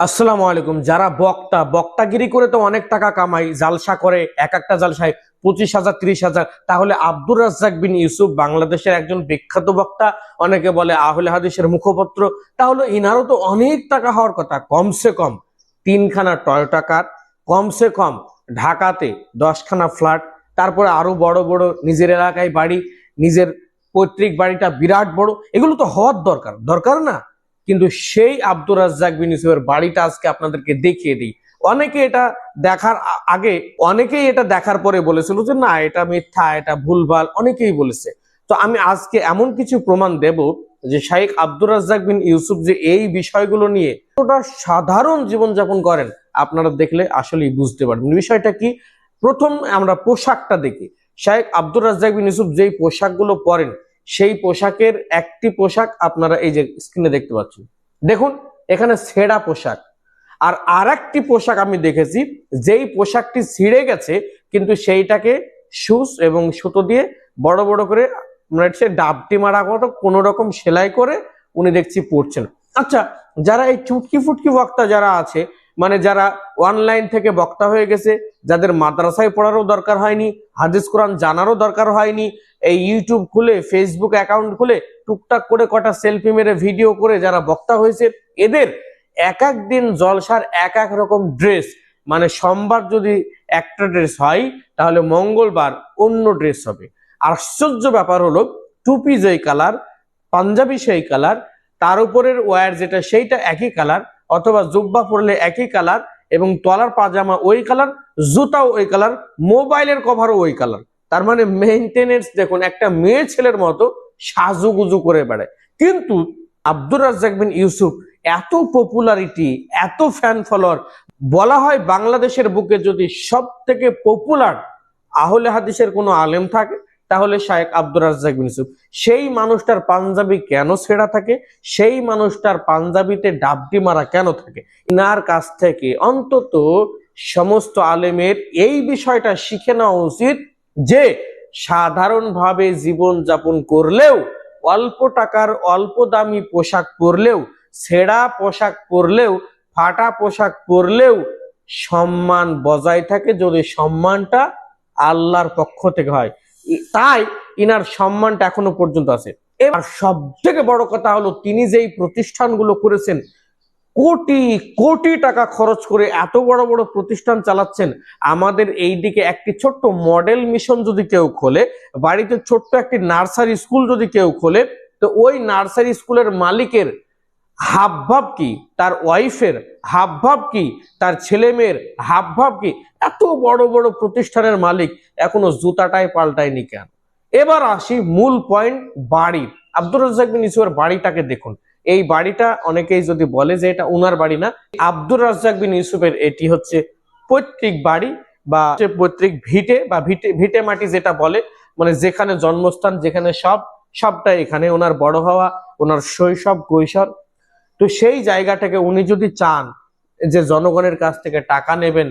আসসালামু আলাইকুম। যারা বক্তা, বক্তাগিরি করে তো অনেক টাকা কামাই, জালসা করে, এক একটা জালসায় পঁচিশ হাজার, ত্রিশ হাজার, তাহলে আব্দুর রাজ্জাক বিন ইউসুফ বাংলাদেশের একজন বিখ্যাত বক্তা, অনেকে বলে আহলে হাদিসের মুখপত্র, তাহলে ইনারও তো অনেক টাকা হওয়ার কথা, কমসে কম তিনখানা টয়োটা কার, কমসে কম ঢাকাতে দশখানা ফ্ল্যাট, তারপরে আরও বড় বড় নিজের এলাকায় বাড়ি, নিজের পৈতৃক বাড়িটা বিরাট বড়, এগুলো তো হওয়ার দরকার দরকার না? কিন্তু সেই আব্দুর রাজ্জাক বিন ইউসুফের বাড়িটা আজকে আপনাদেরকে দেখিয়ে দিই। অনেকে এটা দেখার আগে, অনেকেই এটা দেখার পরে বলেছিল যে, না, এটা মিথ্যা, এটা ভুলভাল। অনেকেই বলেছে। তো আমি আজকে এমন কিছু প্রমাণ দেব যে, শাইখ আব্দুর রাজ্জাক বিন ইউসুফ যে এই বিষয়গুলো নিয়ে কতটা সাধারণ জীবনযাপন করেন, আপনারা দেখলে আসলেই বুঝতে পারবেন। বিষয়টা কি? প্রথম আমরা পোশাকটা দেখি। শাইখ আব্দুর রাজ্জাক বিন ইউসুফ যেই পোশাকগুলো পরেন সেই পোশাকের একটি পোশাক আপনারা এই যে স্ক্রিনে দেখতে পাচ্ছেন। দেখুন, এখানে ছেঁড়া পোশাক। আর আর একটি পোশাক আমি দেখেছি, যেই পোশাকটি ছিঁড়ে গেছে, কিন্তু সেইটাকে সুস এবং সুতো দিয়ে বড় বড় করে মানে হচ্ছে ডাবটি মারা মতো কোনো রকম সেলাই করে উনি দেখছি পড়ছেন আচ্ছা যারা এই চুটকি ফুটকি বক্তা যারা আছে মানে যারা অনলাইন থেকে বক্তা হয়ে গেছে, যাদের মাদ্রাসায় পড়ারও দরকার হয়নি, হাদিস কোরআন জানারও দরকার হয়নি, এই ইউটিউব খুলে ফেসবুক অ্যাকাউন্ট খুলে, টুকটাক করে কটা সেলফি মেরে ভিডিও করে যারা বক্তা হয়েছে, এদের এক এক দিন জলসার এক এক রকম ড্রেস মানে সোমবার যদি একটা ড্রেস হয়, তাহলে মঙ্গলবার অন্য ড্রেস হবে। আশ্চর্য ব্যাপার হলো, টুপি যেই কালার পাঞ্জাবি সেই কালার তার উপরের ওয়ার যেটা, সেইটা একই কালার অথবা জুব্বা পরলে একই কালার এবং তলার পাজামা ওই কালার, জুতাও ওই কালার, মোবাইলের কভারও ওই কালার। তার মানে মেনটেনেন্স দেখুন, একটা মেয়ে ছেলের মতো সাজুগুজু করে বেড়ায়। কিন্তু আব্দুর রাজ্জাক বিন ইউসুফ এত পপুলারিটি এত ফ্যান ফলোয়ার বলা হয় বাংলাদেশের বুকে যদি সব থেকে পপুলার আহলে হাদিসের কোনো আলেম থাকে তাহলে শায়েক আব্দুর রাজ্জাক বিন ইউসুফ। সেই মানুষটার পাঞ্জাবি কেন ছেঁড়া থাকে? সেই মানুষটার পাঞ্জাবিতে ডাবটি মারা কেন থাকে? ইনার কাছ থেকে অন্তত সমস্ত আলেমের এই বিষয়টা শিখে নেওয়া উচিত যে, সাধারণভাবে জীবন যাপন করলেও, অল্প টাকার অল্প দামি পোশাক পরলেও, ছেঁড়া পোশাক পরলেও, ফাটা পোশাক পরলেও সম্মান বজায় থাকে যদি সম্মানটা আল্লাহর পক্ষ থেকে হয়। তাই ইনার সম্মানটা এখনও পর্যন্ত আছে। এবার সব থেকে বড় কথা হলো, তিনি যেই প্রতিষ্ঠানগুলো করেছেন, কোটি কোটি টাকা খরচ করে এত বড় বড় প্রতিষ্ঠান চালাচ্ছেন, আমাদের এই দিকে একটি ছোট্ট মডেল মিশন যদি কেউ খোলে, বাড়িতে ছোট্ট একটি নার্সারি স্কুল যদি কেউ খোলে, তো ওই নার্সারি স্কুলের মালিকের হাবভাব কি? তার ওয়াইফের হাবভাব কি? তার ছেলে মেয়ের হাবভাব কি? এত বড় বড় প্রতিষ্ঠানের মালিক এখনও জুতাটাই পাল্টায়নি কেন? এবার আসি মূল পয়েন্ট বাড়ি। আব্দুর রাজ্জাক বিন ইউসুফের বাড়িটাকে দেখুন। এই বাড়িটা অনেকেই যদি বলে যে এটা উনার বাড়ি না, আব্দুর রাজ্জাক বিন ইউসুফের এটি হচ্ছে পৈতৃক বাড়ি বা পৈতৃক ভিটে বা ভিটে ভিটে মাটি যেটা বলে মানে যেখানে জন্মস্থান, যেখানে সব সবটা এখানে। ওনার বড় হওয়া, ওনার শৈশব, কৈশোর তো সেই জায়গাটাকে উনি যদি চান যে জনগণের কাছ থেকে টাকা নেবেন,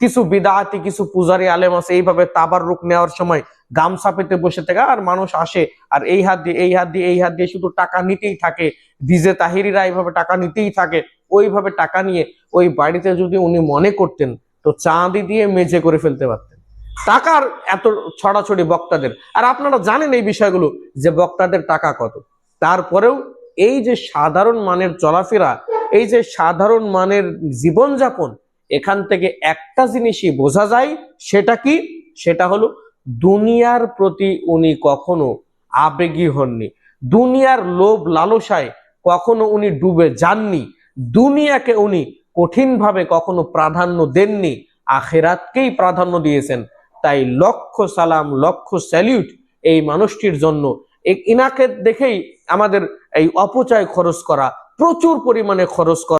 কিছু বিদাহাতি কিছু পূজারি আলেম আছে, এইভাবে তাবার রুক নেওয়ার সময় গামছা পেতে বসে থাকে, আর মানুষ আসে, আর এই হাত দিয়ে, এই হাত দিয়ে, এই হাত দিয়ে শুধু টাকা নিতেই থাকে ডিজে তাহিরিরা এইভাবে টাকা নিতেই থাকে, ওইভাবে টাকা নিয়ে ওই বাড়িতে যদি উনি মনে করতেন, তো চাঁদি দিয়ে মেঝে করে ফেলতে পারতেন। টাকার এত ছড়াছড়ি বক্তাদের, আর আপনারা জানেন এই বিষয়গুলো, যে বক্তাদের টাকা কত। তারপরেও এই যে সাধারণ মানের চলাফেরা, এই যে সাধারণ মানের জীবনযাপন, এখান থেকে একটা জিনিসই বোঝা যায়, সেটা কি? সেটা হলো দুনিয়ার প্রতি উনি কখনো আবেগী হননি। দুনিয়ার লোভ লালসায় কখনো উনি ডুবে যাননি। দুনিয়াকে উনি কঠিনভাবে কখনো প্রাধান্য দেননি। আখেরাতকেই প্রাধান্য দিয়েছেন। তাই লক্ষ সালাম, লক্ষ স্যালিউট এই মানুষটির জন্য ইনাকে দেখেই আমাদের এই অপচয় খরচ করা প্রচুর পরিমাণে খরচ করা